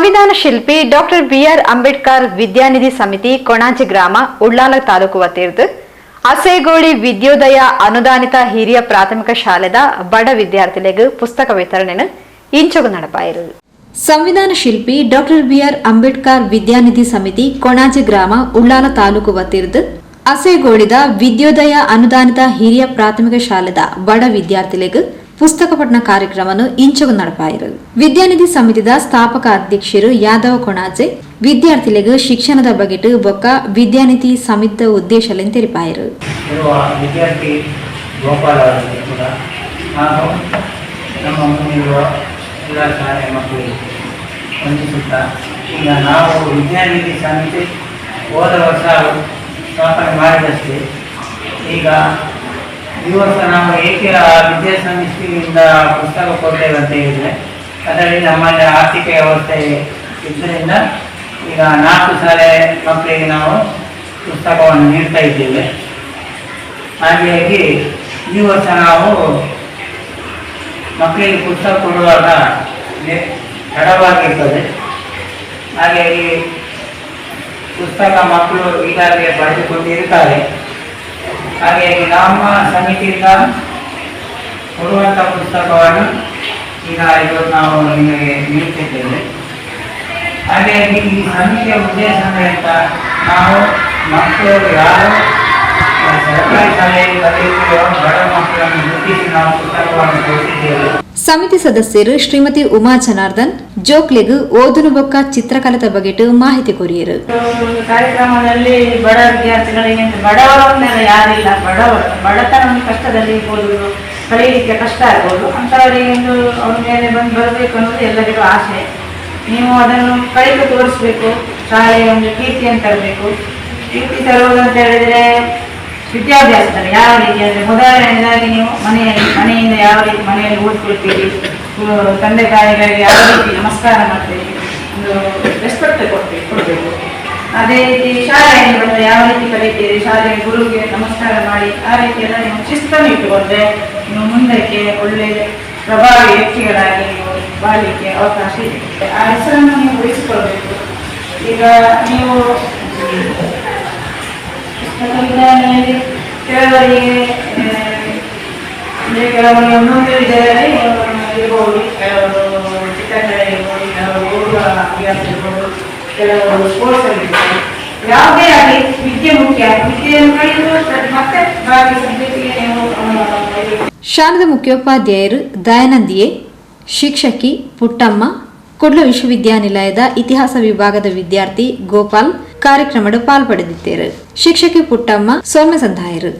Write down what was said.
ಸಂವಿಧಾನ ಶಿಲ್ಪಿ doctor B R Ambedkar ವಿದ್ಯಾನಿಧಿ ಸಮಿತಿ ಕೊಣಾಜಿ ಗ್ರಾಮ, ಉಳ್ಳಾಲ ತಾಲೂಕು ವತಿರ್ದು ಅಸೇಗೋಳಿ ವಿದ್ಯೋದಯ ಅನುದಾನಿತ ಹಿರಿಯ ಪ್ರಾಥಮಿಕ ಶಾಲೆದ ಬಡ ವಿದ್ಯಾರ್ಥಿಗಳಿಗೆ ಪುಸ್ತಕ ವಿತರಣೆಯನ್ನು ಇಂಚೊಗು ನಡಪಾಯಿರು. ಸಂವಿಧಾನ ಶಿಲ್ಪಿ ಡಾಕ್ಟರ್ ಬಿ ಆರ್ ಅಂಬೇಡ್ಕರ್ ವಿದ್ಯಾನಿಧಿ ಸಮಿತಿ ಕೊಣಾಜಿ ಗ್ರಾಮ, ಉಳ್ಳಾಲ ತಾಲೂಕು ವತಿರ್ದು ಅಸೇಗೋಳಿದ ವಿದ್ಯೋದಯ ಅನುದಾನಿತ ಹಿರಿಯ ಪ್ರಾಥಮಿಕ ಶಾಲೆದ ಬಡ ವಿದ್ಯಾರ್ಥಿಗಳಿಗೆ ಪುಸ್ತಕ ಪಠಣ ಕಾರ್ಯಕ್ರಮವನ್ನು ಇಂಚಗು ನಡಪಾಯಿರಲು ವಿದ್ಯಾನಿಧಿ ಸಮಿತಿದ ಸ್ಥಾಪಕ ಅಧ್ಯಕ್ಷರು ಯಾದವ ಕೊಣಾಜೆ ವಿದ್ಯಾರ್ಥಿಗಳಿಗೆ ಶಿಕ್ಷಣದ ಬಗೆಟು ಬೊಕ್ಕ ವಿದ್ಯಾನಿಧಿ ಸಮಿತಿ ಉದ್ದೇಶಲೆನ್ ತೆರಿಪಾಯಿರು ಹೋದ ವರ್ಷ ಸ್ಥಾಪನೆ ಮಾಡಿದಷ್ಟೇ ಈಗ ಈ ವರ್ಷ ನಾವು ಏಕೆ ವಿದ್ಯಾಸಂಸ್ಥೆಯಿಂದ ಪುಸ್ತಕ ಕೊಡ್ತೇವೆ ಅಂತ ಹೇಳಿದರೆ, ಅದರಲ್ಲಿ ನಮ್ಮಲ್ಲಿ ಆರ್ಥಿಕ ವ್ಯವಸ್ಥೆ ಇದ್ದರಿಂದ ಈಗ ನಾಲ್ಕು ಶಾಲೆ ಮಕ್ಕಳಿಗೆ ನಾವು ಪುಸ್ತಕವನ್ನು ನೀಡ್ತಾ ಇದ್ದೇವೆ. ಹಾಗಾಗಿ ಈ ವರ್ಷ ನಾವು ಮಕ್ಕಳಿಗೆ ಪುಸ್ತಕ ಕೊಡುವಾಗ ತಡವಾಗಿರ್ತದೆ. ಹಾಗಾಗಿ ಪುಸ್ತಕ ಮಕ್ಕಳು ಈಗಾಗಲೇ ಪಡೆದುಕೊಂಡಿರ್ತಾರೆ ಹಾಗಾಗಿ ನಮ್ಮ ಸಮಿತಿಯಿಂದ ಕೊಡುವಂಥ ಪುಸ್ತಕವನ್ನು ಈಗ ಇವತ್ತು ನಾವು ನಿಮಗೆ ನೀಡುತ್ತಿದ್ದೇವೆ. ಹಾಗಾಗಿ ಈ ಸಮಿತಿಯ ಉದ್ದೇಶ ಅಂತ ನಾವು ಮಕ್ಕಳು ಯಾರು ಸಮಿತಿ ಸದಸ್ಯರು ಶ್ರೀಮತಿ ಉಮಾ ಜನಾರ್ದನ್, ಜೋಕ್ಲೆಗು ಓದುನು ಬೊಕ್ಕ ಚಿತ್ರಕಲೆದ ಬಗೆಟು ಮಾಹಿತಿ ಕೊರಿಯರು. ಕಾರ್ಯಕ್ರಮದಲ್ಲಿ ಬಡ ವಿದ್ಯಾರ್ಥಿಗಳಿಗೆ ಬಡವರ ಯಾರಿಲ್ಲ ಬಡವರು. ಬಡತನ ಕಷ್ಟದಲ್ಲಿ ಇರ್ಬೋದು ಕಲಿಯಲಿಕ್ಕೆ ಕಷ್ಟ ಆಗ್ಬೋದು. ಅಂತವರಿಗೆ ಒಂದು ಅವ್ರ ಮೇಲೆ ಬಂದು ಬರಬೇಕು ಅನ್ನೋದು ಎಲ್ಲರಿಗೂ ಆಸೆ. ನೀವು ಅದನ್ನು ಕಲಿತು ತೋರಿಸ್ಬೇಕು, ಶಾಲೆಯ ಒಂದು ಕೀರ್ತಿಯನ್ನು ತರಬೇಕು. ಕೀರ್ತಿ ತರುವುದು ಅಂತ ಹೇಳಿದರೆ ವಿದ್ಯಾಭ್ಯಾಸದಲ್ಲಿ ಯಾವ ರೀತಿ ಅಂದರೆ ಮೊದಲನೇದಾಗಿ ನೀವು ಮನೆಯಲ್ಲಿ ಮನೆಯಿಂದ ಯಾವ ರೀತಿ ಮನೆಯಲ್ಲಿ ಓದ್ಕೊಳ್ತೀರಿ ತಂದೆ ತಾಯಿಗಳಿಗೆ ಯಾವ ರೀತಿ ನಮಸ್ಕಾರ ಮಾಡ್ತೀರಿ? ಒಂದು ರೆಸ್ಪೆಕ್ಟ್ ಕೊಡ್ತೀವಿ ಕೊಡಬೇಕು. ಅದೇ ರೀತಿ ಶಾಲೆಯಲ್ಲಿ ಬಂದರೆ ಯಾವ ರೀತಿ ಕಲಿತೀರಿ? ಶಾಲೆಯ ಗುರುಗೆ ನಮಸ್ಕಾರ ಮಾಡಿ ಆ ರೀತಿ ಎಲ್ಲ ನೀವು ಶಿಸ್ತನ್ನು ಇಟ್ಟುಕೊಂಡ್ರೆ ನೀವು ಮುಂದಕ್ಕೆ ಒಳ್ಳೆ ಪ್ರಭಾವಿ ವ್ಯಕ್ತಿಗಳಾಗಿ ನೀವು ಬಾಳಲಿಕ್ಕೆ ಅವಕಾಶ ಇದೆ ಆ ಹೆಸರನ್ನು ನೀವು ಉಳಿಸಿಕೊಳ್ಬೇಕು. ಈಗ ನೀವು ಪುಸ್ತಕ ವಿಧಾನದಲ್ಲಿ ಕೆಲವರಿಗೆ ಅಂದರೆ ಕೆಲವರಿಗೆ ಒಂದೊಂದು ವಿಧದಲ್ಲಿ ಇರ್ಬೋದು. ಕೆಲವರು ಚಿತ್ರಕಲೆ ಇರ್ಬೋದು, ಕೆಲವರು ಓದುವ ಅಭ್ಯಾಸ ಇರ್ಬೋದು, ಕೆಲವರು ಸ್ಪೋರ್ಟ್ಸ್ ಇರ್ಬೋದು. ಯಾವುದೇ ಆಗಲಿ, ವಿದ್ಯೆ ಮುಖ್ಯ. ವಿದ್ಯೆಯನ್ನು ಕಲಿಯುವುದು ಮತ್ತೆ ಬಾಕಿ ಸಬ್ಜೆಕ್ಟಿಗೆ ನೀವು ಶಾಲೆದ ಮುಖ್ಯೋಪಾಧ್ಯಾಯರು ದಯಾನಂದಿಯೇ, ಶಿಕ್ಷಕಿ ಪುಟ್ಟಮ್ಮ, ಕುಡ್ಲ ವಿಶ್ವವಿದ್ಯಾನಿಲಯದ ಇತಿಹಾಸ ವಿಭಾಗದ ವಿದ್ಯಾರ್ಥಿ ಗೋಪಾಲ್ ಕಾರ್ಯಕ್ರಮದ ಪಾಲ್ಪಡೆದಿದ್ದೇರು. ಶಿಕ್ಷಕಿ ಪುಟ್ಟಮ್ಮ ಸೌಮ್ಯ ಸಂಧಾಯರು.